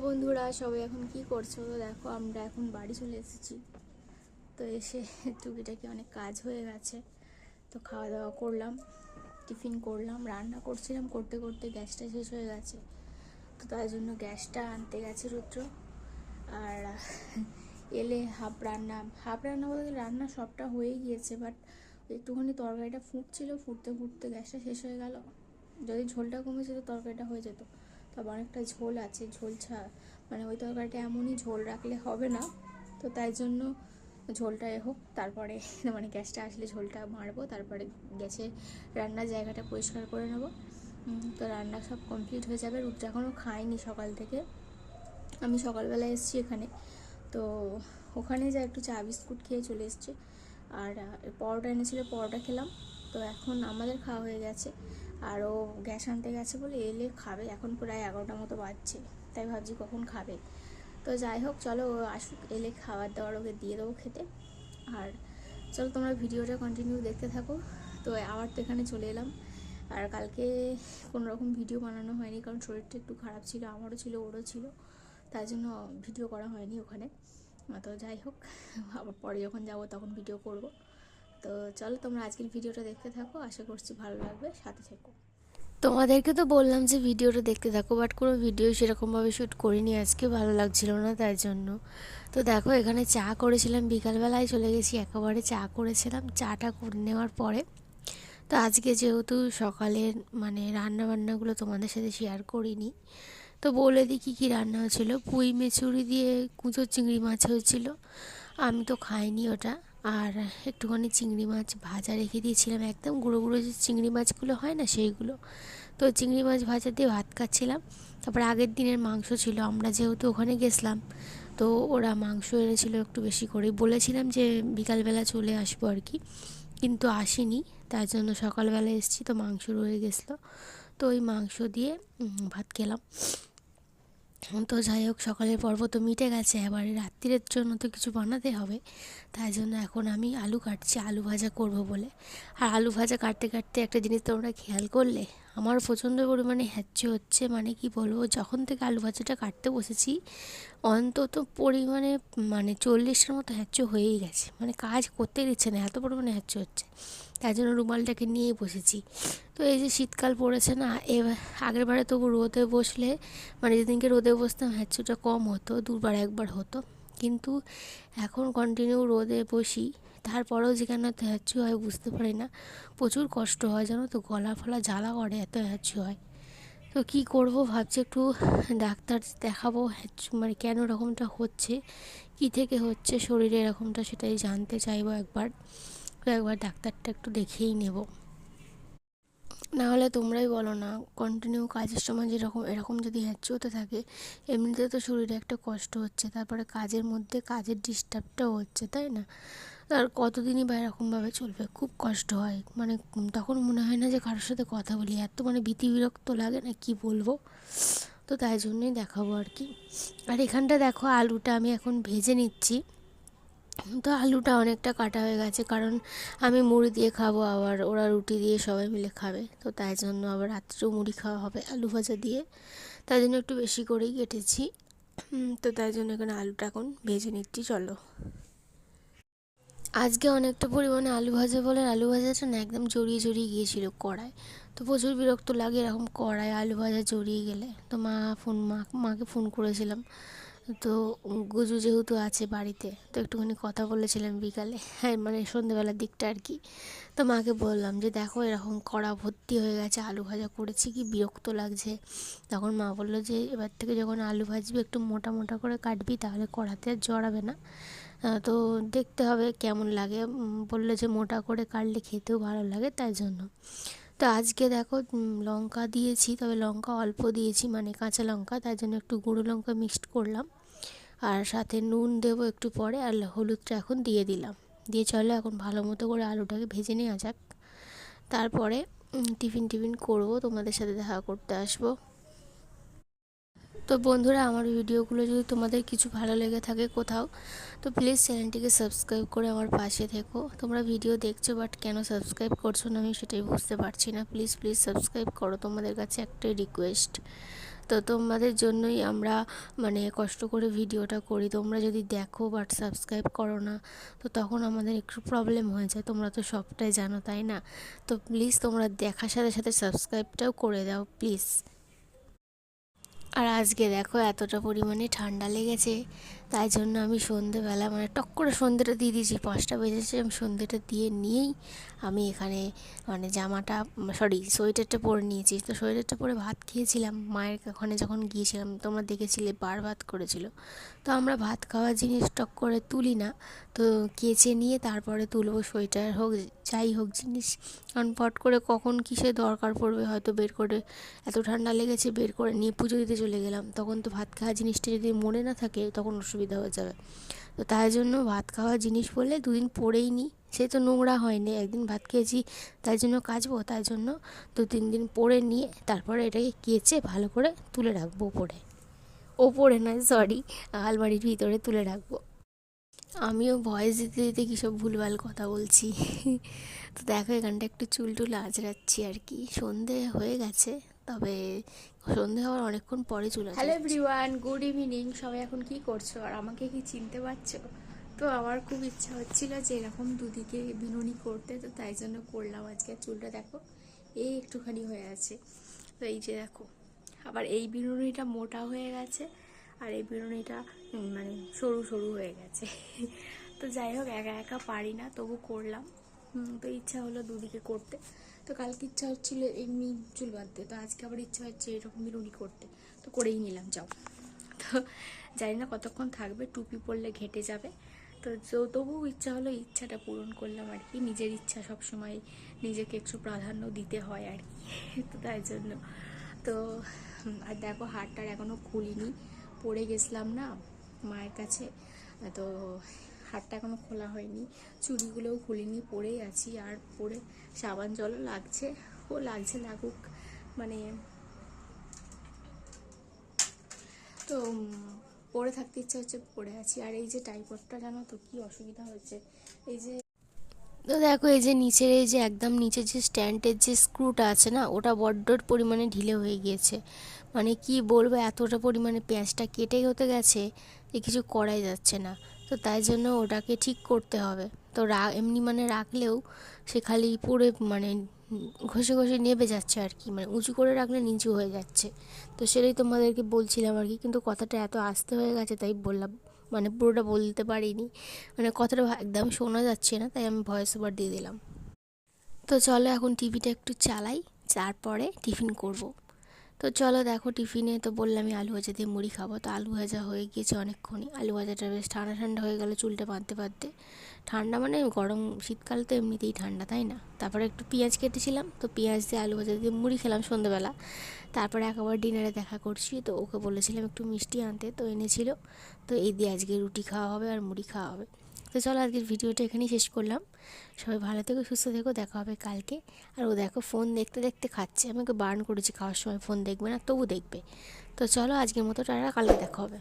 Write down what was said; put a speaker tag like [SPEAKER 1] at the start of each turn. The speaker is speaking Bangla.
[SPEAKER 1] বন্ধুরা, সবাই এখন কি করছ? তো দেখো, আমরা এখন বাড়ি চলে এসেছি। তো এসে টুকিটাকি অনেক কাজ হয়ে গেছে। তো খাওয়া দাওয়া করলাম, টিফিন করলাম, রান্না করছিলাম করতে করতে গ্যাসটা শেষ হয়ে গেছে। তো তার জন্য গ্যাসটা আনতে গেছে রুদ্র। আর এলে হাফ রান্না হাফ রান্না বলতে রান্না সবটা হয়ে গিয়েছে বাট একটুখানি তরকারিটা ফুটছিল, ফুটতে ফুটতে গ্যাসটা শেষ হয়ে গেল। যদি ঝোলটা কমেছে তো তরকারিটা হয়ে যেত। তবে অনেকটা ঝোল আছে, ঝোল ছা মানে ওই তরকারিটা এমনই ঝোল রাখলে হবে না। তো তাই জন্য ঝোলটা হোক, তারপরে মানে গ্যাসটা আসলে ঝোলটা মারবো, তারপরে গ্যাসের রান্নার জায়গাটা পরিষ্কার করে নেব। তো রান্না সব কমপ্লিট হয়ে যাবে। রুদ্র এখনও খায়নি সকাল থেকে। আমি সকালবেলা এসেছি এখানে। তো ওখানে যা একটু চা বিস্কুট খেয়ে চলে এসেছি। আর পরোটা এনেছিল, পরোটা খেলাম। তো এখন আমাদের খাওয়া হয়ে গেছে। আর ও গ্যাস আনতে গেছে বলে এলে খাবে। এখন প্রায় এগারোটা মতো বাজছে, তাই ভাবছি কখন খাবে। তো যাই হোক, চলো ও আসুক, এলে খাবার দাবার ওকে দিয়ে দেবো খেতে। আর চলো তোমরা ভিডিওটা কন্টিনিউ দেখতে থাকো। তো আবার তো এখানে চলে এলাম। আর কালকে কোনো রকম ভিডিও বানানো হয়নি, কারণ শরীরটা একটু খারাপ ছিল, আমারও ছিল, ওরও ছিল। তাই জন্য ভিডিও করা হয়নি ওখানে। তো যাই হোক, আবার পরে যখন যাব তখন ভিডিও করব। তো চলো তোমরা আজকের ভিডিওটা দেখতে থাকো, আশা করছি ভালো লাগবে, সাথে থেকো।
[SPEAKER 2] তোমাদেরকে তো বললাম যে ভিডিওটা দেখতে থাকো বাট কোনো ভিডিও সেরকমভাবে শ্যুট করিনি, আজকে ভালো লাগছিল না তাই জন্য। তো দেখো, এখানে চা করেছিলাম, বিকালবেলায় চলে গেছি, একেবারে চা করেছিলাম, চাটা করে নেওয়ার পরে। তো আজকে যেহেতু সকালের মানে রান্না বান্নাগুলো তোমাদের সাথে শেয়ার করিনি, তো বলে দিই কী কী রান্না হয়েছিল। পুঁই মেচুরি দিয়ে কুঁচো চিংড়ি মাছ হয়েছিল, আমি তো খাইনি ওটা। আর একটুখানি চিংড়ি মাছ ভাজা রেখে দিয়েছিলাম একদম গুঁড়ো গুঁড়ো যে চিংড়ি মাছগুলো হয় না সেইগুলো। তো চিংড়ি মাছ ভাজা দিয়ে ভাত খাচ্ছিলাম। তারপর আগের দিনের মাংস ছিল, আমরা যেহেতু ওখানে গেছিলাম, তো ওরা মাংস এনেছিল একটু বেশি করে বলেছিলাম যে বিকালবেলা চলে আসব আর কি, কিন্তু আসেনি, তার জন্য সকালবেলা এসেছি, তো মাংস রয়ে গেছিল। তো ওই মাংস দিয়ে ভাত খেলাম। তো যাই হোক, সকালের পর্ব তো মিটে গেছে। এবার রাত্রিরের জন্য তো কিছু বানাতে হবে। তাই জন্য এখন আমি আলু কাটছি, আলু ভাজা করব বলে। আর আলু ভাজা কাটতে কাটতে একটা জিনিস তোমরা খেয়াল করলে আমার প্রচণ্ড পরিমাণে হ্যাচ্চে হচ্ছে মানে কি বলব, যখন থেকে আলু ভাজাটা কাটতে বসেছি, অন্তত পরিমাণে মানে চল্লিশের মতো হ্যাচ্চো হয়েই গেছে। মানে কাজ করতে দিচ্ছে না, এত পরিমাণে হ্যাচ্চো হচ্ছে। তাই জন্য রুমালটাকে নিয়ে বসেছি। তো এই যে শীতকাল পড়েছে না, এবার আগের বারে তবু রোদে বসলে মানে যেদিনকে রোদে বসতাম হ্যাচ্চুটা কম হতো, দুবার একবার হতো। কিন্তু এখন কন্টিনিউ রোদে বসি তারপরেও যেখানে এত হ্যাচু হয় বুঝতে পারি না। প্রচুর কষ্ট হয় জানো তো, গলা ফলা জ্বালা করে এত হ্যাচু হয়। তো কী করব ভাবছি একটু ডাক্তার দেখাবো মানে কেন এরকমটা হচ্ছে, কি থেকে হচ্ছে, শরীরে এরকমটা সেটাই জানতে চাইব একবার। তো একবার ডাক্তারটা একটু দেখেই নেব। না হলে তোমরাই বলো না কন্টিনিউ কাজের সময় যেরকম, এরকম যদি হতে থাকে, এমনিতে তো শরীরে একটা কষ্ট হচ্ছে, তারপরে কাজের মধ্যে কাজের ডিস্টার্বটাও হচ্ছে, তাই না? আর কতদিনই বা এরকমভাবে চলবে, খুব কষ্ট হয়। মানে তখন মনে হয় না যে কারোর সাথে কথা বলি, এত মানে ভীতি বিরক্ত লাগে না, কি বলব? তো তাই জন্যই দেখাবো আর কি। আর এখানটা দেখো, আলুটা আমি এখন ভেজে নিচ্ছি। তো আলুটা অনেকটা কাটা হয়ে গেছে, কারণ আমি মুড়ি দিয়ে খাব, আবার ওরা রুটি দিয়ে সবাই মিলে খাবে। তো তাই জন্য আবার রাত্রেও মুড়ি খাওয়া হবে আলু ভাজা দিয়ে। তাই জন্য একটু বেশি করেই কেটেছি। তো তাই জন্য এখানে আলুটা এখন ভেজে নিচ্ছি, চলো। আজকে অনেকটা পরিমাণে আলু ভাজা বলে আলু ভাজাটা না একদম জড়িয়ে জড়িয়ে গিয়েছিল কড়ায়। তো প্রচুর বিরক্ত লাগে এরকম কড়ায় আলু ভাজা জড়িয়ে গেলে। তো মা ফোন, মা, মাকে ফোন করেছিলাম। তো গুজু যেহেতু আছে বাড়িতে, তো একটুখানি কথা বলেছিলাম বিকালে হ্যাঁ মানে সন্ধেবেলার দিকটা আর কি। তো মাকে বললাম যে, দেখো, এরকম কড়া ভর্তি হয়ে গেছে, আলু ভাজা করেছি, কি বিরক্ত লাগছে। তখন মা বলল যে, এবার থেকে যখন আলু ভাজবি, একটু মোটা মোটা করে কাটবি, তাহলে কড়াতে আর জড়াবে না। তো দেখতে হবে কেমন লাগে। বলল যে, মোটা করে কাটলে খেতেও ভালো লাগে, তাই জন্য। তো আজকে দেখো লঙ্কা দিয়েছি, তবে লঙ্কা অল্প দিয়েছি মানে কাঁচা লঙ্কা তার জন্য একটু গুঁড়ো লঙ্কা মিক্সড করলাম। আর সাথে নুন দেবো একটু পরে আর হলুদটা এখন দিয়ে দিলাম। দিয়ে চলো এখন ভালো মতো করে আলুটাকে ভেজে নেওয়া যাক। তারপরে টিফিন টিফিন করব, তোমাদের সাথে দেখা করতে আসব। তো বন্ধুরা, আমার ভিডিওগুলো যদি তোমাদের কিছু ভালো লেগে থাকে কোথাও, তো প্লিজ চ্যানেলটিকে সাবস্ক্রাইব করে আমার পাশে থেকো। তোমরা ভিডিও দেখছ বাট কেন সাবস্ক্রাইব করছ না আমি সেটাই বুঝতে পারছি না। প্লিজ প্লিজ সাবস্ক্রাইব করো তোমাদের কাছে একটাই রিকোয়েস্ট তো তোমাদের জন্যই আমরা মানে কষ্ট করে ভিডিওটা করি। তোমরা যদি দেখো বাট সাবস্ক্রাইব করো না, তো তখন আমাদের একটু প্রবলেম হয়ে যায়। তোমরা তো সবটাই জানো, তাই না? তো প্লিজ তোমরা দেখার সাথে সাথে সাবস্ক্রাইবটাও করে দাও প্লিজ আর আজকে দেখো এতটা পরিমাণে ঠান্ডা লেগেছে, তাই জন্য আমি সন্ধেবেলা মানে টক করে সন্ধেটা দিয়ে দিয়েছি, পাঁচটা বেজেছে, আমি সন্ধেটা দিয়ে নিয়েই আমি এখানে মানে জামাটা, সরি সোয়েটারটা পরে নিয়েছি। তো সোয়েটারটা পরে ভাত খেয়েছিলাম, মায়ের ওখানে যখন গিয়েছিলাম, তোমরা দেখেছিলে বার ভাত করেছিল। তো আমরা ভাত খাওয়ার জিনিস টক করে তুলি না, তো কেচে নিয়ে তারপরে তুলবো সোয়েটার হোক যাই হোক জিনিস। কারণ পট করে কখন কিসে দরকার পড়বে হয়তো বের করে, এত ঠান্ডা লেগেছে বের করে নিয়ে পুজো দিতে চলে গেলাম। তখন তো ভাত খাওয়া জিনিসটা যদি মনে না থাকে তখন অসুবিধা হয়ে যাবে। তো তাই জন্য ভাত খাওয়া জিনিস বললে দুদিন পরেই নিই সে তো নোংরা হয়নি, একদিন ভাত খেয়েছি, তাই জন্য কাচবো, তাই জন্য দু তিন দিন পরে নিয়ে তারপরে এটাকে কেচে ভালো করে তুলে রাখব ওপরে। ওপরে নয় সরি আলমারির ভিতরে তুলে রাখব। আমিও ভয়েস দিতে দিতে কী সব ভুলভাল কথা বলছি। তো দেখো এখানটা একটু চুল টুল আঁচড়াচ্ছি আর কি। সন্ধে হয়ে গেছে, তবে সন্ধে হওয়ার অনেকক্ষণ পরে চুল
[SPEAKER 1] হ্যালো এভরিওয়ান গুড ইভিনিং সবাই এখন কি করছ? আর আমাকে কি চিনতে পারছ? তো আমার খুব ইচ্ছা হচ্ছিল যে এরকম দুদিকে বিনুনি করতে, তো তাই জন্য করলাম আজকে। চুলটা দেখো, এই একটুখানি হয়ে আছে। তো এই যে দেখো, আবার এই বিনুনিটা মোটা হয়ে গেছে। আর এই বিনুনিটা উম, মানে সরু সরু হয়ে গেছে। তো যাই হোক একা একা পারি না তবু করলাম। তো ইচ্ছা হলো দুদিকে করতে। তো কালকে ইচ্ছা হচ্ছিল এমনি চুল বাঁধতে তো আজকে আবার ইচ্ছা হচ্ছে এরকম বিনুনি করতে। তো করেই নিলাম যাও। তো জানি না কতক্ষণ থাকবে টুপি পরলে ঘেটে যাবে। তো তবুও ইচ্ছা হলো ইচ্ছাটা পূরণ করলাম আর কি। নিজের ইচ্ছা সব সময় নিজেকে একটু প্রাধান্য দিতে হয় আর কি। তো তাই জন্য। তো আর দেখো হাটটার এখনও খুলিনি। পড়ে গেছিলাম না মায়ের কাছে, তো হাটটা এখনও খোলা হয়নি। চুড়িগুলোও খুলিনি, পরেই আছি আর পরে সাবান জলও লাগছে। ও লাগছে লাগুক মানে তো পরে থাকতে ইচ্ছা হচ্ছে পড়ে আছি। আর এই যে টাইপডটা জানো তো কি অসুবিধা হয়েছে এই যে
[SPEAKER 2] তো দেখো, এই যে নিচের, এই যে একদম নিচের যে স্ট্যান্ডের যে স্ক্রুটা আছে না, ওটা বড্ড পরিমাণে ঢিলে হয়ে গিয়েছে। মানে কি বলব, এতটা পরিমাণে পেঁয়াজটা কেটে হতে গেছে যে কিছু করাই যাচ্ছে না। তো তাই জন্য ওটাকে ঠিক করতে হবে। তো রা, এমনি মানে রাখলেও সে খালি পুরো মানে ঘষে ঘষে নেবে যাচ্ছে আর কি। মানে উঁচু করে রাখলে নিচু হয়ে যাচ্ছে। তো সেটাই তোমাদেরকে বলছিলাম আর কি, কিন্তু কথাটা এত আস্তে হয়ে গেছে তাই বললাম মানে পুরোটা বলতে পারিনি। মানে কথাটা একদম শোনা যাচ্ছে না, তাই আমি ভয়েস ওভার দিয়ে দিলাম। তো চলো এখন টিভিটা একটু চালাই, তারপরে টিফিন করব। তো চলো দেখো টিফিনে তো বললামই আলু ভাজা দিয়ে মুড়ি খাব। তো আলু ভাজা হয়ে গিয়েছে অনেকক্ষণই। আলু ভাজাটা বেশ ঠান্ডা ঠান্ডা হয়ে গেল চুলটা বাঁধতে বাঁধতে। ঠান্ডা মানে গরম শীতকাল তো এমনিতেই ঠান্ডা, তাই না? তারপরে একটু পেঁয়াজ কেটেছিলাম, তো পেঁয়াজ দিয়ে আলু ভাজা দিয়ে মুড়ি খেলাম সন্ধ্যেবেলা তারপরে একবার ডিনারে দেখা করছি, তো ওকে বলেছিলাম একটু মিষ্টি আনতে, তো এনেছিল। তো এই দিয়ে আজকে রুটি খাওয়া হবে আর মুড়ি খাওয়া হবে। তো চলো আজকের ভিডিওটা এখানেই শেষ করলাম। সবাই ভালো থেকো, সুস্থ থেকো, দেখা হবে কালকে। আর ও দেখো, ফোন দেখতে দেখতে খাচ্ছে। আমাকে বারণ করেছি, খাওয়ার সময় ফোন দেখবে না, তবু দেখবে। তো চলো আজকের মতো টাটা, কালকে দেখা হবে।